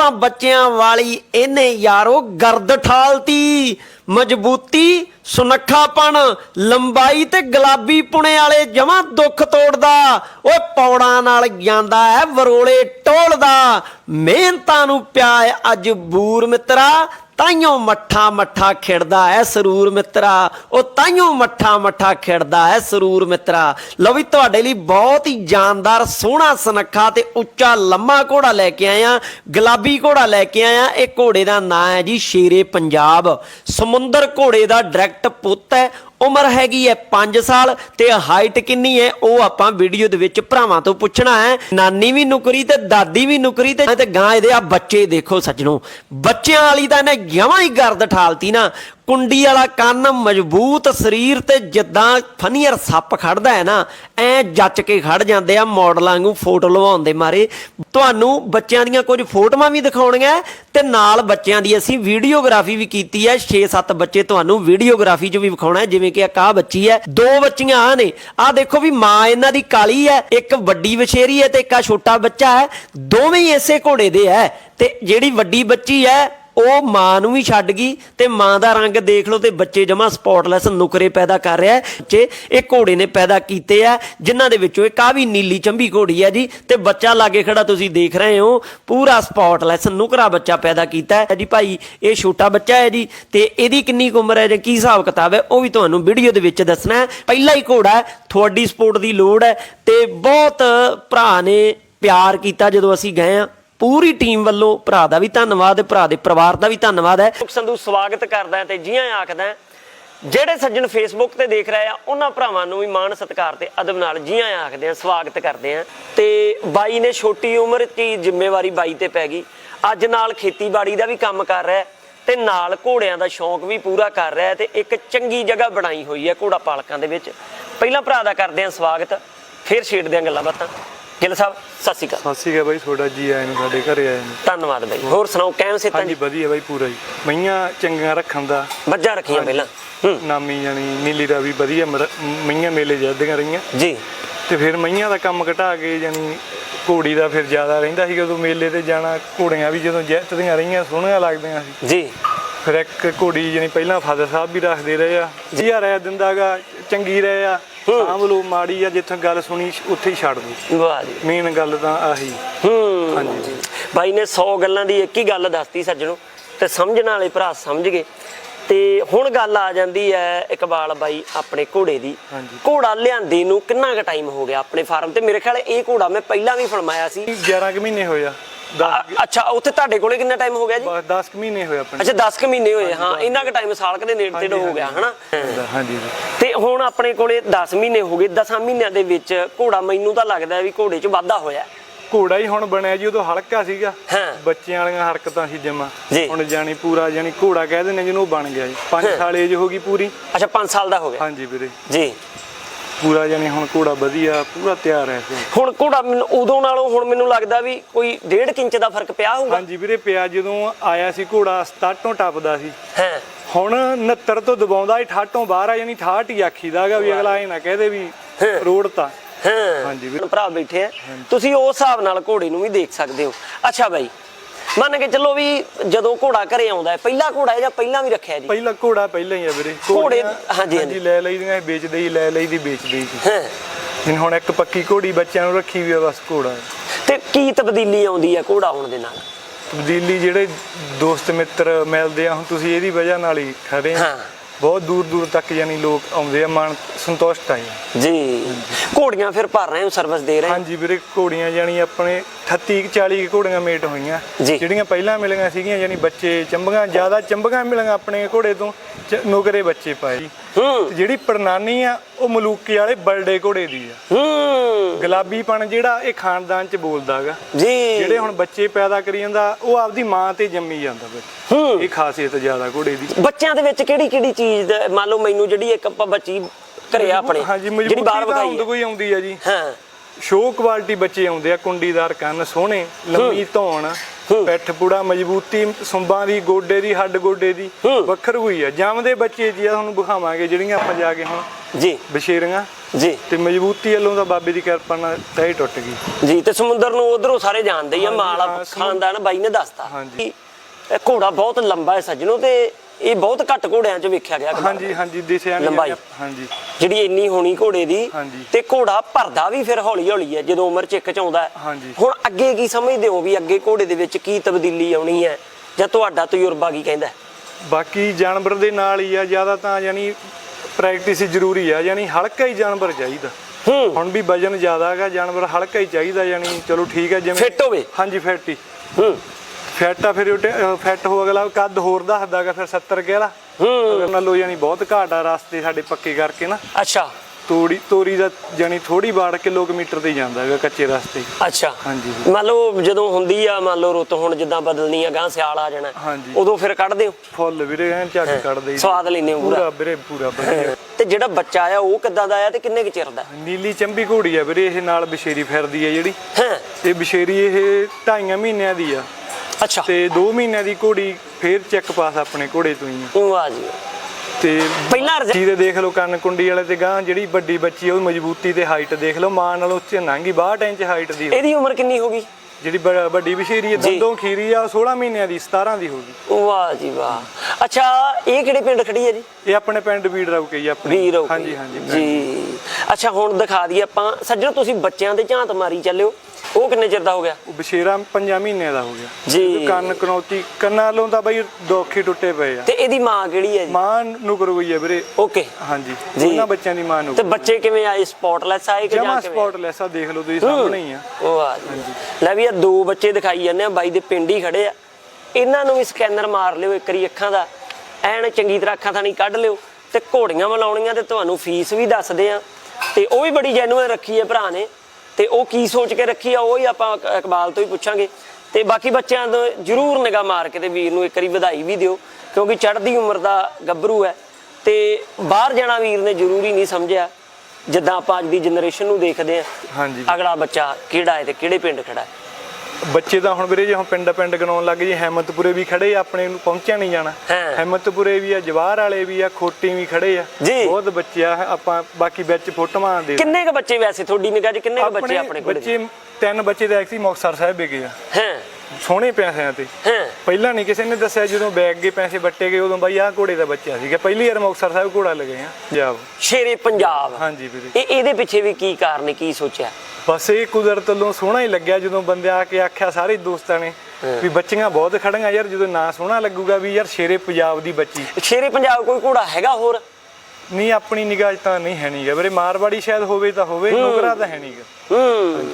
ਤਾਂ ਬੱਚਿਆਂ ਵਾਲੀ ਇਹਨੇ ਯਾਰੋ ਗਰਦ ਠਾਲਤੀ, ਮਜ਼ਬੂਤੀ, ਸੁਨੱਖਾਪਣ, ਲੰਬਾਈ ਤੇ ਗੁਲਾਬੀ ਪੁਣੇ ਵਾਲੇ ਜਮਾਂ ਦੁੱਖ ਤੋੜਦਾ। ਓਏ ਪੌੜਾਂ ਨਾਲ ਜਾਂਦਾ ਹੈ ਵਰੋਲੇ ਟੋਲਦਾ। ਮਿਹਨਤਾਂ ਨੂੰ ਪਿਆ ਹੈ ਅੱਜ ਬੂਰ ਮਿੱਤਰਾ ਤਾਈਓ ਮੱਠਾ ਮੱਠਾ ਖਿੜਦਾ ਹੈ ਸਰੂਰ ਮਿੱਤਰਾ, ਉਹ ਤਾਈਓ ਮੱਠਾ ਮੱਠਾ ਖਿੜਦਾ ਹੈ ਸਰੂਰ ਮਿੱਤਰਾ। ਲਓ ਵੀ ਤੁਹਾਡੇ ਲਈ ਬਹੁਤ ਹੀ ਜਾਨਦਾਰ ਸੋਹਣਾ ਸੁਨੱਖਾ ਤੇ ਉੱਚਾ ਲੰਮਾ ਘੋੜਾ ਲੈ ਕੇ ਆਇਆ, ਗੁਲਾਬੀ ਘੋੜਾ ਲੈ ਕੇ ਆਇਆ। ਇਹ ਘੋੜੇ ਦਾ ਨਾਂ ਹੈ ਜੀ ਸ਼ੇਰੇ ਪੰਜਾਬ। ਸਮੁੰਦਰ ਘੋੜੇ ਦਾ ਡਾਇਰੈਕਟ ਪੁੱਤ ਹੈ ਉਮਰ ਹੈਗੀ ਹੈ 5 ਸਾਲ ਤੇ ਹਾਈਟ ਕਿੰਨੀ ਹੈ ਉਹ ਆਪਾਂ ਵੀਡੀਓ ਦੇ ਵਿੱਚ ਭਰਾਵਾਂ ਤੋਂ ਪੁੱਛਣਾ ਹੈ। ਨਾਨੀ ਵੀ ਨੁਕਰੀ ਤੇ ਦਾਦੀ ਵੀ ਨੁਕਰੀ ਤੇ ਤੇ ਗਾਂ ਇਹਦੇ ਆ ਬੱਚੇ ਦੇਖੋ ਸੱਜਣੋ। ਬੱਚਿਆਂ ਵਾਲੀ ਤਾਂ ਇਹਨੇ ਜਮਾਂ ਹੀ ਗਰਦ ਠਾਲਤੀ ਨਾ। ਕੁੰਡੀ ਵਾਲਾ ਕੰਨ ਮਜ਼ਬੂਤ ਸਰੀਰ ਤੇ ਜਿੱਦਾਂ ਫਨੀਅਰ ਸੱਪ ਖੜਦਾ ਹੈ ਨਾ, ਐ ਜੱਚ ਕੇ ਖੜ ਜਾਂਦੇ ਆ ਮਾਡਲਾਂ ਨੂੰ ਫੋਟੋ ਲਵਾਉਣ ਦੇ ਮਾਰੇ। ਤੁਹਾਨੂੰ ਬੱਚਿਆਂ ਦੀਆਂ ਕੁਝ ਫੋਟੋਆਂ ਵੀ ਦਿਖਾਉਣੀਆਂ ਤੇ ਨਾਲ ਬੱਚਿਆਂ ਦੀ ਅਸੀਂ ਵੀਡੀਓਗ੍ਰਾਫੀ ਵੀ ਕੀਤੀ ਹੈ। 6-7 ਬੱਚੇ ਤੁਹਾਨੂੰ ਵੀਡੀਓਗ੍ਰਾਫੀ 'ਚ ਵੀ ਵਿਖਾਉਣਾ ਜਿਵੇਂ ਕਿ ਇੱਕ ਆਹ ਬੱਚੀ ਹੈ, ਦੋ ਬੱਚੀਆਂ ਆ ਨੇ। ਆਹ ਦੇਖੋ ਵੀ ਮਾਂ ਇਹਨਾਂ ਦੀ ਕਾਲੀ ਹੈ, ਇੱਕ ਵੱਡੀ ਵਛੇਰੀ ਹੈ ਤੇ ਇੱਕ ਆ ਛੋਟਾ ਬੱਚਾ ਹੈ। ਦੋਵੇਂ ਇਸੇ ਘੋੜੇ ਦੇ ਹੈ ਤੇ ਜਿਹੜੀ ਵੱਡੀ ਬੱਚੀ ਹੈ ਉਹ ਮਾਂ ਨੂੰ ਵੀ ਛੱਡ ਗਈ ਤੇ ਮਾਂ ਦਾ ਰੰਗ ਦੇਖ ਲਓ ਤੇ ਬੱਚੇ ਜਮਾ ਸਪੌਟਲੈਸ ਨੁਕਰੇ ਪੈਦਾ ਕਰ ਰਿਹਾ ਹੈ ਬੱਚੇ ਇਹ ਘੋੜੇ ਨੇ ਪੈਦਾ ਕੀਤੇ ਆ, ਜਿਨ੍ਹਾਂ ਦੇ ਵਿੱਚੋਂ ਇੱਕ ਆ ਵੀ ਨੀਲੀ ਚੰਬੀ ਘੋੜੀ ਹੈ ਜੀ, ਤੇ ਬੱਚਾ ਲਾਗੇ ਖੜਾ ਤੁਸੀਂ ਦੇਖ ਰਹੇ ਹੋ, ਪੂਰਾ ਸਪੌਟਲੈਸ ਨੁਕਰਾ ਬੱਚਾ ਪੈਦਾ ਕੀਤਾ ਹੈ। ਜੀ ਭਾਈ, ਇਹ ਛੋਟਾ ਬੱਚਾ ਹੈ ਜੀ, ਤੇ ਇਹਦੀ ਕਿੰਨੀ ਕੁ ਉਮਰ ਹੈ ਜਾਂ ਕੀ ਹਿਸਾਬ ਕਿਤਾਬ ਹੈ, ਉਹ ਵੀ ਤੁਹਾਨੂੰ ਵੀਡੀਓ ਦੇ ਵਿੱਚ ਦੱਸਣਾ ਪਹਿਲਾ ਹੀ ਘੋੜਾ ਤੁਹਾਡੀ ਸਪੋਰਟ ਦੀ ਲੋੜ ਹੈ, ਤੇ ਬਹੁਤ ਭਰਾ ਨੇ ਪਿਆਰ ਕੀਤਾ ਜਦੋਂ ਅਸੀਂ ਗਏ ਆ ਪੂਰੀ ਟੀਮ ਵੱਲੋਂ ਭਰਾ ਦਾ ਵੀ ਧੰਨਵਾਦ ਹੈ ਭਰਾ ਦੇ ਪਰਿਵਾਰ ਦਾ ਵੀ ਧੰਨਵਾਦ ਹੈ। ਸੰਧੂ ਸਵਾਗਤ ਕਰਦਾ ਤੇ ਜੀਆਂ ਆਖਦਾ ਜਿਹੜੇ ਸੱਜਣ ਫੇਸਬੁੱਕ ਤੇ ਦੇਖ ਰਹੇ ਆ, ਉਹਨਾਂ ਭਰਾਵਾਂ ਨੂੰ ਵੀ ਮਾਣ ਸਤਿਕਾਰ ਤੇ ਅਦਬ ਨਾਲ ਜੀਆਂ ਆਖਦੇ ਆ, ਸਵਾਗਤ ਕਰਦੇ ਆ। ਤੇ ਬਾਈ ਨੇ ਛੋਟੀ ਉਮਰ 'ਚ ਹੀ ਜ਼ਿੰਮੇਵਾਰੀ ਬਾਈ ਤੇ ਪੈ ਗਈ। ਅੱਜ ਨਾਲ ਖੇਤੀਬਾੜੀ ਦਾ ਵੀ ਕੰਮ ਕਰ ਰਿਹਾ ਤੇ ਨਾਲ ਘੋੜਿਆਂ ਦਾ ਸ਼ੌਂਕ ਵੀ ਪੂਰਾ ਕਰ ਰਿਹਾ ਤੇ ਇੱਕ ਚੰਗੀ ਜਗ੍ਹਾ ਬਣਾਈ ਹੋਈ ਹੈ ਘੋੜਾ ਪਾਲਕਾਂ ਦੇ ਵਿੱਚ। ਪਹਿਲਾਂ ਭਰਾ ਦਾ ਕਰਦੇ ਆ ਸਵਾਗਤ, ਫਿਰ ਛੇੜਦੇ ਆ ਗੱਲਾਂ ਬਾਤਾਂ। ਗਿੱਲ ਸਾਹਿਬ ਸਤਿ ਸ਼੍ਰੀ ਅਕਾਲ। ਸਤਿ ਸ਼੍ਰੀ ਅਕਾਲ ਬਾਈ ਤੁਹਾਡਾ ਜੀ ਆਇਆਂ ਨੂੰ ਸਾਡੇ ਘਰੇ ਆਏ ਨੂੰ। ਧੰਨਵਾਦ ਬਾਈ। ਹੋਰ ਸੁਣਾਓ ਕਿਵੇਂ ਸੇ ਹਾਂਜੀ ਵਧੀਆ ਬਾਈ ਪੂਰਾ ਜੀ। ਮਈਆਂ ਚੰਗੀਆਂ ਰੱਖਣ ਦਾ। ਮੱਝਾਂ ਰੱਖੀਆਂ ਪਹਿਲਾਂ। ਨਾਮੀ ਜਾਨੀ ਨੀਲੀ ਦਾ ਵੀ ਵਧੀਆ ਮਈਆਂ ਮੇਲੇ ਜਾਂਦੀਆਂ ਰਹੀਆਂ। ਜੀ। ਤੇ ਫਿਰ ਮਈਆਂ ਦਾ ਕੰਮ ਘਟਾ ਕੇ ਜਾਨੀ ਘੋੜੀ ਦਾ ਫਿਰ ਜ਼ਿਆਦਾ ਰਹਿੰਦਾ ਸੀ ਉਦੋਂ ਮੇਲੇ ਤੇ ਜਾਣਾ ਘੋੜੀਆਂ ਵੀ ਜਦੋਂ ਜਿੱਤਦੀਆਂ ਰਹੀਆਂ ਸੋਹਣੀਆਂ ਲੱਗਦੀਆਂ ਸੀ। ਜੀ। ਫਿਰ ਇੱਕ ਘੋੜੀ ਜਾਨੀ ਪਹਿਲਾਂ ਫਾਦਰ ਸਾਹਿਬ ਵੀ ਰੱਖਦੇ ਰਹੇ ਆ। ਜੀਆ ਰਹਿ ਦਿੰਦਾਗਾ ਚੰਗੀ ਰਹੇ ਆ। ਸਾਂਭ ਲਓ ਮਾੜੀ ਆ ਜਿੱਥੇ ਗੱਲ ਸੁਣੀ ਉੱਥੇ ਹੀ ਛੱਡ ਦੋ। ਵਾਹ ਜੀ। ਮੇਨ ਗੱਲ ਤਾਂ ਆਹੀ। ਹੂੰ। ਹਾਂਜੀ। ਬਾਈ ਨੇ 100 ਗੱਲਾਂ ਦੀ ਇੱਕ ਹੀ ਗੱਲ ਦੱਸਤੀ ਸੱਜਣੋ ਤੇ ਸਮਝਣ ਵਾਲੇ ਭਰਾ ਸਮਝ ਗਏ। ਤੇ ਹੁਣ ਗੱਲ ਆ ਜਾਂਦੀ ਹੈ ਇਕਬਾਲ ਬਾਈ ਆਪਣੇ ਘੋੜੇ ਦੀ। ਘੋੜਾ ਲਿਆਂਦੀ ਨੂੰ ਕਿੰਨਾ ਕੁ ਟਾਈਮ ਹੋ ਗਿਆ ਆਪਣੇ ਫਾਰਮ? ਤੇ ਮੇਰੇ ਖਿਆਲ ਇਹ ਘੋੜਾ ਮੈਂ ਪਹਿਲਾਂ ਵੀ ਫਰਮਾਇਆ ਸੀ। 11 ਕੁ ਮਹੀਨੇ ਹੋਇਆ 10 ਅ- ਅੱਛਾ ਉੱਥੇ ਤੁਹਾਡੇ ਕੋਲੇ ਕਿੰਨਾ ਟਾਈਮ ਹੋ ਗਿਆ ਜੀ? 10 ਕੁ ਮਹੀਨੇ ਹੋਏ ਆਪਣੇ ਅੱਛਾ 10 ਕੁ ਮਹੀਨੇ ਹੋਏ ਹਾਂ ਇੰਨਾ ਕੁ ਟਾਈਮ ਸਾਲ ਕੁ ਦੇ ਨੇੜੇ ਤੇੜੇ ਹੋ ਗਿਆ ਹਨਾ? ਹਾਂਜੀ ਤੇ ਹੁਣ ਆਪਣੇ ਕੋਲੇ 10 ਮਹੀਨੇ ਹੋ ਗਏ 10 ਮਹੀਨਿਆਂ ਦੇ ਵਿੱਚ ਘੋੜਾ ਮੈਨੂੰ ਤਾਂ ਲੱਗਦਾ ਵੀ ਘੋੜੇ 'ਚ ਵਾਧਾ ਹੋਇਆ। ਘੋੜਾ ਹੀ ਹੁਣ ਬਣਿਆ ਜੀ ਉਦੋਂ ਹਲਕਾ ਸੀਗਾ। ਹਾਂ। ਬੱਚਿਆਂ ਵਾਲੀਆਂ ਹਰਕਤਾਂ ਸੀ ਜਮਾ। ਜੀ। ਹੁਣ ਜਾਣੀ ਪੂਰਾ ਜਾਣੀ ਘੋੜਾ ਕਹਿ ਦਿੰਦੇ ਜਿਹਨੂੰ ਉਹ ਬਣ ਗਿਆ ਜੀ। 5 ਸਾਲ ਏਜ ਹੋ ਗਈ ਪੂਰੀ। ਅੱਛਾ 5 ਸਾਲ ਦਾ ਹੋ ਗਿਆ। ਹਾਂਜੀ ਵੀਰੇ। ਜੀ। ਪੂਰਾ ਜਾਣੀ ਹੁਣ ਘੋੜਾ ਵਧੀਆ ਪੂਰਾ ਤਿਆਰ ਹੈ ਹੁਣ ਘੋੜਾ ਮੈਨੂੰ ਉਦੋਂ ਨਾਲੋਂ ਹੁਣ ਮੈਨੂੰ ਲੱਗਦਾ ਵੀ ਕੋਈ 1.5 ਇੰਚ ਦਾ ਫ਼ਰਕ ਪਿਆ ਹੋਊਗਾ। ਹਾਂਜੀ ਵੀਰੇ ਪਿਆ ਜਦੋਂ ਆਇਆ ਸੀ ਘੋੜਾ 67 ਟੱਪਦਾ ਸੀ। ਹਾਂ। ਹੁਣ 69 ਤੋਂ ਦਬਾਉਂਦਾ ਹੀ 68 ਬਾਹਰ ਆ ਜਾਣੀ 68 ਹੀ ਆਖੀਦਾਗਾ ਵੀ ਅਗਲਾ ਇਹ ਨਾ ਕਹਦੇ ਵੀ। ਰੋਡ ਤਾਂ। ਹਾਂ। ਹਾਂਜੀ ਵੀਰ। ਭਰਾ ਬੈਠੇ ਆ। ਤੁਸੀਂ ਉਸ ਹਿਸਾਬ ਨਾਲ ਘੋੜੇ ਨੂੰ ਵੀ ਦੇਖ ਸਕਦੇ ਹੋ। ਅੱਛਾ ਬਾਈ ਮੰਨ ਕੇ ਚੱਲੋ ਵੀ ਜਦੋਂ ਘੋੜਾ ਘਰੇ ਆਉਂਦਾ ਹੈ ਪਹਿਲਾ ਘੋੜਾ ਹੈ ਜਾਂ ਪਹਿਲਾਂ ਵੀ ਰੱਖਿਆ ਜੀ। ਪਹਿਲਾ ਘੋੜਾ ਪਹਿਲਾਂ ਹੀ ਆ ਵੀਰੇ। ਘੋੜੇ- ਹਾਂਜੀ, ਹਾਂਜੀ। ਲੈ ਲਈਦੀਆਂ ਇਹ ਵੇਚਦੇ ਹੀ ਲੈ ਲਈਦੀ ਵੇਚਦੇ ਹੀ ਹਾਂ। ਹੁਣ ਹੁਣ ਇੱਕ ਪੱਕੀ ਘੋੜੀ ਬੱਚਿਆਂ ਨੂੰ ਰੱਖੀ ਵੀ ਆ ਬਸ ਘੋੜਾ। ਤੇ ਕੀ ਤਬਦੀਲੀ ਆਉਂਦੀ ਹੈ ਘੋੜਾ ਆਉਣ ਦੇ ਨਾਲ? ਤਬਦੀਲੀ ਜਿਹੜੇ ਦੋਸਤ ਮਿੱਤਰ ਮਿਲਦੇ ਆ ਹੁਣ ਤੁਸੀਂ ਇਹਦੀ ਵਜ੍ਹਾ ਨਾਲ ਹੀ ਖੜੇ ਆ। ਹਾਂ। ਬਹੁਤ ਦੂਰ ਦੂਰ ਤੱਕ ਯਾਨੀ ਲੋਕ ਆਉਂਦੇ ਆ ਮਨ ਸੰਤੁਸ਼ਟ ਆ ਜੀ ਘੋੜੀਆਂ ਫਿਰ ਭਰ ਰਹੇ ਹੋ ਸਰਵਿਸ ਦੇ ਰਹੇ ਹੋ? ਹਾਂਜੀ ਵੀਰੇ ਘੋੜੀਆਂ ਯਾਨੀ ਆਪਣੇ 38 40 ਘੋੜੀਆਂ ਮੇਟ ਹੋਈਆਂ ਜੀ। ਜਿਹੜੀਆਂ ਪਹਿਲਾਂ ਮਿਲੀਆਂ ਸੀਗੀਆਂ ਯਾਨੀ ਬੱਚੇ ਚੰਬੀਆਂ ਜ਼ਿਆਦਾ ਚੰਬੀਆਂ ਮਿਲੀਆਂ ਆਪਣੇ ਘੋੜੇ ਤੋਂ ਚ- ਨੁਕਰੇ ਬੱਚੇ ਪਾਏ ਜੀ ਤੇ ਜਿਹੜੀ ਪ੍ਰਣਾਨੀ ਆ ਉਹ ਮਲੂਕੀ ਵਾਲੇ ਬਲਡੇ ਘੋੜੇ ਦੀ ਆ। ਹੂੰ। ਗੁਲਾਬੀਪਣ ਜਿਹੜਾ ਇਹ ਖਾਨਦਾਨ ਚ ਬੋਲਦਾਗਾ ਜੀ। ਜਿਹੜੇ ਹੁਣ ਬੱਚੇ ਪੈਦਾ ਕਰੀ ਜਾਂਦਾ ਉਹ ਆਪਦੀ ਮਾਂ ਤੇ ਜੰਮੀ ਜਾਂਦਾ ਬੱਚਾ ਹੂੰ। ਇਹ ਖਾਸੀਅਤ ਜ਼ਿਆਦਾ ਘੋੜੇ ਦੀ। ਬੱਚਿਆਂ ਦੇ ਵਿੱਚ ਕਿਹੜੀ ਕਿਹੜੀ ਚੀਜ਼ ਮੰਨ ਲਓ ਮੈਨੂੰ ਜਿਹੜੀ ਇੱਕ ਆਪਾਂ ਬੱਚੀ ਘਰੇ ਆਪਣੇ ਜਿਹੜੀ ਬਾਹਰ ਹੈ ਕੋਈ ਆਉਂਦੀ ਆ ਜੀ। ਹਾਂ। ਸ਼ੋ ਕੁਆਲਿਟੀ ਬੱਚੇ ਆਉਂਦੇ ਆ ਕੁੰਡੀਦਾਰ ਕੰਨ ਸੋਹਣੇ ਲੰਮੀ ਧੌਣ। ਪੈਠ ਪੂੜਾ ਮਜ਼ਬੂਤੀ ਸੁੰਬਾਂ ਦੀ ਗੋਡੇ ਦੀ ਹੱਡ ਗੋਡੇ ਦੀ ਵੱਖਰੂ ਹੀ ਆ। ਜੰਮਦੇ ਬੱਚੇ ਜੀ ਆ ਤੁਹਾਨੂੰ ਵਿਖਾਵਾਂਗੇ ਜਿਹੜੀਆਂ ਆਪਾਂ ਜਾ ਕੇ ਹੁਣ ਜੀ। ਬਸ਼ੇਰੀਆਂ। ਜੀ। ਤੇ ਮਜ਼ਬੂਤੀ ਵੱਲੋਂ ਤਾਂ ਬਾਬੇ ਦੀ ਕਿਰਪਾ ਨਾਲ ਤਹਿ ਟੁੱਟ ਗਈ। ਜੀ ਤੇ ਸਮੁੰਦਰ ਨੂੰ ਉਧਰੋਂ ਸਾਰੇ ਜਾਣਦੇ ਹੀ ਆ ਮਾਲਾ ਖਾਨਦਾਨ ਬਾਈ ਨੇ ਦੱਸਤਾ ਹਾਂਜੀ। ਇਹ ਘੋੜਾ ਬਹੁਤ ਲੰਬਾ ਹੈ ਸੱਜਣੋ ਤੇ ਇਹ ਬਹੁਤ ਘੱਟ ਘੋੜਿਆਂ 'ਚ ਵੇਖਿਆ ਗਿਆ। ਹਾਂਜੀ ਹਾਂਜੀ ਦਿਸਿਆ ਨਹੀਂ ਲੰਬਾਈ। ਹਾਂਜੀ ਜਿਹੜੀ ਇੰਨੀ ਹੋਣੀ ਘੋੜੇ ਦੀ ਹਾਂਜੀ। ਤੇ ਘੋੜਾ ਭਰਦਾ ਵੀ ਫਿਰ ਹੌਲੀ ਹੌਲੀ ਹੈ ਜਦੋਂ ਉਮਰ ਚ ਇੱਕ ਚ ਆਉਂਦਾ ਹੈ ਹਾਂਜੀ। ਹੁਣ ਅੱਗੇ ਕੀ ਸਮਝਦੇ ਹੋ ਵੀ ਅੱਗੇ ਘੋੜੇ ਦੇ ਵਿੱਚ ਕੀ ਤਬਦੀਲੀ ਆਉਣੀ ਹੈ ਜਾਂ ਤੁਹਾਡਾ ਤਜਰਬਾ ਕੀ ਕਹਿੰਦਾ ਹੈ? ਬਾਕੀ ਜਾਨਵਰ ਦੇ ਨਾਲ ਹੀ ਆ ਜ਼ਿਆਦਾ ਤਾਂ ਯਾਨੀ ਪ੍ਰੈਕਟਿਸ ਜ਼ਰੂਰੀ ਆ ਯਾਨੀ ਹਲਕਾ ਹੀ ਜਾਨਵਰ ਚਾਹੀਦਾ ਹੂੰ ਹੁਣ ਵੀ ਵਜਨ ਜ਼ਿਆਦਾ ਹੈਗਾ ਜਾਨਵਰ ਹਲਕਾ ਹੀ ਚਾਹੀਦਾ ਯਾਨੀ ਚਲੋ ਠੀਕ ਹੈ ਜਿਵੇਂ ਫਿੱਟ ਹੋਵੇ ਹਾਂਜੀ ਫਿੱਟ ਹੀ ਹੂੰ ਫਿੱਟ ਆ ਫਿਰ ਫਿੱਟ ਹੋ ਅਗਲਾ ਕੱਦ ਹੋਰ ਦੱਸਦਾਗਾ ਫਿਰ 70 ਕਿਹੜਾ ਹੂੰ। ਮੰਨ ਲਓ ਯਾਨੀ ਬਹੁਤ ਘਾਟ ਆ ਰਸਤੇ ਸਾਡੇ ਪੱਕੇ ਕਰਕੇ ਨਾ। ਅੱਛਾ। ਤੋੜੀ ਤੋਰੀ ਦਾ ਯਾਨੀ ਥੋੜੀ ਬਾੜ ਕਿਲੋਮੀਟਰ ਤੇ ਜਾਂਦਾ ਹੈਗਾ ਕੱਚੇ ਰਸਤੇ। ਅੱਛਾ। ਹਾਂਜੀ। ਮੰਨ ਲਓ ਜਦੋਂ ਹੁੰਦੀ ਆ ਮੰਨ ਲਓ ਰੁੱਤ ਹੁਣ ਜਿੱਦਾਂ ਬਦਲਣੀ ਆ ਗਾਂ ਸਿਆਲ ਆ ਜਾਣਾ। ਉਦੋਂ ਫਿਰ ਕੱਢਦੇ ਹੋ? ਫੁੱਲ ਵੀਰੇ ਐਨ ਝੱਗ ਕੱਢਦੇ। ਸਵਾਦ ਲੈਂਦੇ ਹੋ ਪੂਰਾ। ਪੂਰਾ ਵੀਰੇ ਪੂਰਾ ਤੇ ਜਿਹੜਾ ਬੱਚਾ ਆ ਉਹ ਕਿੱਦਾਂ ਦਾ ਆ ਤੇ ਕਿੰਨੇ ਕੁ ਚਿਰ ਦਾ? ਨੀਲੀ ਚੰਬੀ ਘੋੜੀ ਆ ਵੀਰੇ ਇਹ ਨਾਲ ਬਸ਼ੇਰੀ ਫਿਰਦੀ ਆ ਜਿਹੜੀ। ਹੈ। ਇਹ ਬਸ਼ੇਰੀ ਇਹ ਢਾਈਆਂ ਮਹੀਨਿਆਂ ਦੀ ਆ। ਅੱਛਾ। ਤੇ 2 ਮਹੀਨਿਆਂ ਦੀ ਘੋੜੀ ਫੇਰ ਚੈੱਕ ਪਾਸ ਆਪਣੇ ਘੋੜੇ ਤੋਂ ਹੀ ਆ। ਵਾਹ ਜੀ। ਤੇ ਪਹਿਲਾਂ ਰਿਜ਼ਲਟ- ਜੀ ਦੇ ਦੇਖ ਲਓ ਕੰਨ ਕੁੰਡੀ ਵਾਲੇ ਤੇ ਗਾਂ ਜਿਹੜੀ ਵੱਡੀ ਬੱਚੀ ਆ ਉਹ ਮਜ਼ਬੂਤੀ ਤੇ ਹਾਈਟ ਦੇਖ ਲਓ ਮਾਂ ਨਾਲੋਂ ਉੱਚੇ ਨਾਂਗੀ 62 ਇੰਚ ਹਾਈਟ ਦੀ ਆ। ਇਹਦੀ ਉਮਰ ਕਿੰਨੀ ਹੋ ਗਈ? ਜਿਹੜੀ ਵੱਡੀ ਬਸ਼ੇਰੀ ਹੈ ਜੀ। ਦੰਦੋਂ ਖੀਰੀ ਆ ਉਹ 16 ਮਹੀਨਿਆਂ ਦੀ 17 ਦੀ ਹੋ ਗਈ। ਵਾਹ ਜੀ ਵਾਹ। ਅੱਛਾ ਇਹ ਕਿਹੜੇ ਪਿੰਡ ਖੜੀ ਹੈ ਜੀ? ਇਹ ਆਪਣੇ ਪਿੰਡ ਵੀੜ ਰਾਉ ਕੇ ਜੀ ਆਪਣੇ। ਵੀਰ ਹੋ ਹਾਂਜੀ ਹਾਂਜੀ ਜੀ। ਅੱਛਾ ਹੁਣ ਦਿਖਾ ਦਈਏ ਆਪਾਂ। ਸੱਜਣੋ ਤੁਸੀਂ ਬੱਚਿਆਂ ਦੇ ਝਾਂਤ ਮਾਰੀ ਚੱਲਿਓ। ਉਹ ਕਿੰਨੇ ਚਿਰ ਦਾ ਹੋ ਗਿਆ? ਉਹ ਬਸ਼ੇਰਾ 5 ਮਹੀਨਿਆਂ ਦਾ ਹੋ ਗਿਆ। ਜੀ। ਕੰਨ ਕਨੌਤੀ ਕੰਨਾਂ ਵੱਲੋਂ ਤਾਂ ਬਈ ਦੋਖੇ ਟੁੱਟੇ ਪਏ ਆ। ਤੇ ਇਹਦੀ ਮਾਂ ਕਿਹੜੀ ਹੈ ਜੀ? ਮਾਂ ਨੂੰ ਕਰਵਾਈ ਹੈ ਵੀਰੇ। ਓਕੇ। ਹਾਂਜੀ। ਜੀ। ਉਹਨਾਂ ਬੱਚਿਆਂ ਦੀ ਮਾਂ ਨੂੰ ਤੇ ਬੱਚੇ ਕਿਵੇਂ ਆਏ? ਸਪੌਟਲੈਸ ਆਏ ਕਿ ਜਮਾ ਜਾਂ ਕਿਵੇਂ? ਸਪੌਟ ਲੈਸਾ ਦੇਖ ਲਓ ਤੁਸੀਂ ਸਾਹਮਣੇ ਹੀ ਆ। ਉਹ ਆ ਜੀ। ਲੈ ਵੀ ਆ ਦੋ ਬੱਚੇ ਦਿਖਾਈ ਜਾਂਦੇ ਆ ਬਾਈ ਦੇ ਪਿੰਡ ਹੀ ਖੜੇ ਆ। ਇਹਨਾਂ ਨੂੰ ਵੀ ਸਕੈਨਰ ਮਾਰ ਲਿਓ ਇੱਕ ਵਾਰੀ ਅੱਖਾਂ ਦਾ। ਐਨ ਚੰਗੀ ਤਰ੍ਹਾਂ ਅੱਖਾਂ ਥਾਣੀ ਕੱਢ ਲਿਓ ਤੇ ਘੋੜੀਆਂ ਮਲਾਉਣੀਆਂ ਤੇ ਤੁਹਾਨੂੰ ਫੀਸ ਵੀ ਦੱਸਦੇ ਆ। ਤੇ ਉਹ ਵੀ ਬੜੀ ਜੈਨੂਇਨ ਰੱਖੀ ਹੈ ਭਰਾ ਨੇ। ਤੇ ਉਹ ਕੀ ਸੋਚ ਕੇ ਰੱਖੀ ਆ ਉਹ ਹੀ ਆਪਾਂ ਇਕ- ਇਕਬਾਲ ਤੋਂ ਹੀ ਪੁੱਛਾਂਗੇ। ਤੇ ਬਾਕੀ ਬੱਚਿਆਂ ਤੋਂ ਜਰੂਰ ਨਿਗਾਹ ਮਾਰ ਕੇ ਤੇ ਵੀਰ ਨੂੰ ਇੱਕ ਵਾਰੀ ਵਧਾਈ ਵੀ ਦਿਓ ਕਿਉਂਕਿ ਚੜ੍ਹਦੀ ਉਮਰ ਦਾ ਗੱਭਰੂ ਹੈ। ਤੇ ਬਾਹਰ ਜਾਣਾ ਵੀਰ ਨੇ ਜ਼ਰੂਰੀ ਨਹੀਂ ਸਮਝਿਆ। ਜਿੱਦਾਂ ਆਪਾਂ ਅੱਜ ਦੀ ਜਨਰੇਸ਼ਨ ਨੂੰ ਦੇਖਦੇ ਆ ਹਾਂਜੀ। ਅਗਲਾ ਬੱਚਾ ਕਿਹੜਾ ਹੈ ਤੇ ਕਿਹੜੇ ਪਿੰਡ ਖੜਾ ਹੈ। ਬੱਚੇ ਤਾਂ ਹੁਣ ਵੀਰੇ ਜੇ ਹੁਣ ਪਿੰਡ ਪਿੰਡ ਗਣਾਉਣ ਲੱਗ ਜੀ ਹੈਮਤਪੁਰੇ ਵੀ ਖੜੇ ਆ ਆਪਣੇ ਨੂੰ ਪਹੁੰਚਿਆ ਨਹੀਂ ਜਾਣਾ। ਹਾਂ। ਹੈਮਤਪੁਰੇ ਵੀ ਆ ਜਵਾਰ ਵਾਲੇ ਵੀ ਆ ਖੋਟੀ ਵੀ ਖੜੇ ਆ। ਜੀ। ਬਹੁਤ ਬੱਚੇ ਆ ਆਪਾਂ ਬਾਕੀ ਵਿੱਚ ਫੋਟੋਆਂ ਦੇ ਕਿੰਨੇ ਕ ਬੱਚੇ ਵੈਸੇ ਤੁਹਾਡੀ ਨਿਗਾਹ 'ਚ ਕਿੰਨੇ ਕ ਬੱਚੇ ਆਪਣੇ ਕੋਲ ਬੱਚੇ ਤਿੰਨ ਬੱਚੇ ਤਾਂ ਐਕਚੁਅਲੀ ਮੁਕਤਸਰ ਸਾਹਿਬ ਵਿਗੇ ਆ। ਹਾਂ। ਸੋਹਣੇ ਪੈਸਿਆਂ ਤੇ। ਹਾਂ। ਪਹਿਲਾਂ ਨਹੀਂ ਕਿਸੇ ਨੇ ਦੱਸਿਆ ਜਦੋਂ ਬੈਗ ਗਏ ਪੈਸੇ ਵੱਟੇ ਗਏ ਉਦੋਂ ਬਾਈ ਆਹ ਘੋੜੇ ਦਾ ਬੱਚਾ ਸੀਗਾ। ਪਹਿਲੀ ਵਾਰ ਮੁਕਤਸਰ ਸਾਹਿਬ ਘੋੜਾ ਲਗੇ ਆ। ਪੰਜਾਬ ਸ਼ੇਰੇ ਪੰਜਾਬ। ਹਾਂਜੀ ਵੀਰੇ। ਇਹ ਇਹਦੇ ਪਿੱਛੇ ਵੀ ਕੀ ਕਾਰਨ ਹੈ, ਕੀ ਸੋਚਿਆ? ਬਸ ਇਹ ਕੁਦਰਤ ਵੱਲੋਂ ਸੋਹਣਾ ਹੀ ਲੱਗਿਆ ਜਦੋਂ ਬੰਦੇ ਆ ਕੇ ਆਖਿਆ ਸਾਰੇ ਦੋਸਤਾਂ ਨੇ ਵੀ ਬੱਚੀਆਂ ਬਹੁਤ ਖੜੀਆਂ ਯਾਰ ਜਦੋਂ ਨਾ ਸੋਹਣਾ ਲੱਗੂਗਾ ਵੀ ਯਾਰ ਸ਼ੇਰੇ ਪੰਜਾਬ ਦੀ ਬੱਚੀ। ਸ਼ੇਰੇ ਪੰਜਾਬ ਕੋਈ ਘੋੜਾ ਹੈਗਾ ਹੋਰ? ਨਹੀਂ ਆਪਣੀ ਨਿਗਾਹ 'ਚ ਤਾਂ ਨਹੀਂ ਹੈ ਨਹੀਂਗਾ ਵੀਰੇ। ਮਾਰਵਾੜੀ ਸ਼ਾਇਦ ਹੋਵੇ ਤਾਂ ਹੋਵੇ ਨੁਕਰਾ ਤਾਂ ਹੈ ਨਹੀਂਗਾ ਹੂੰ।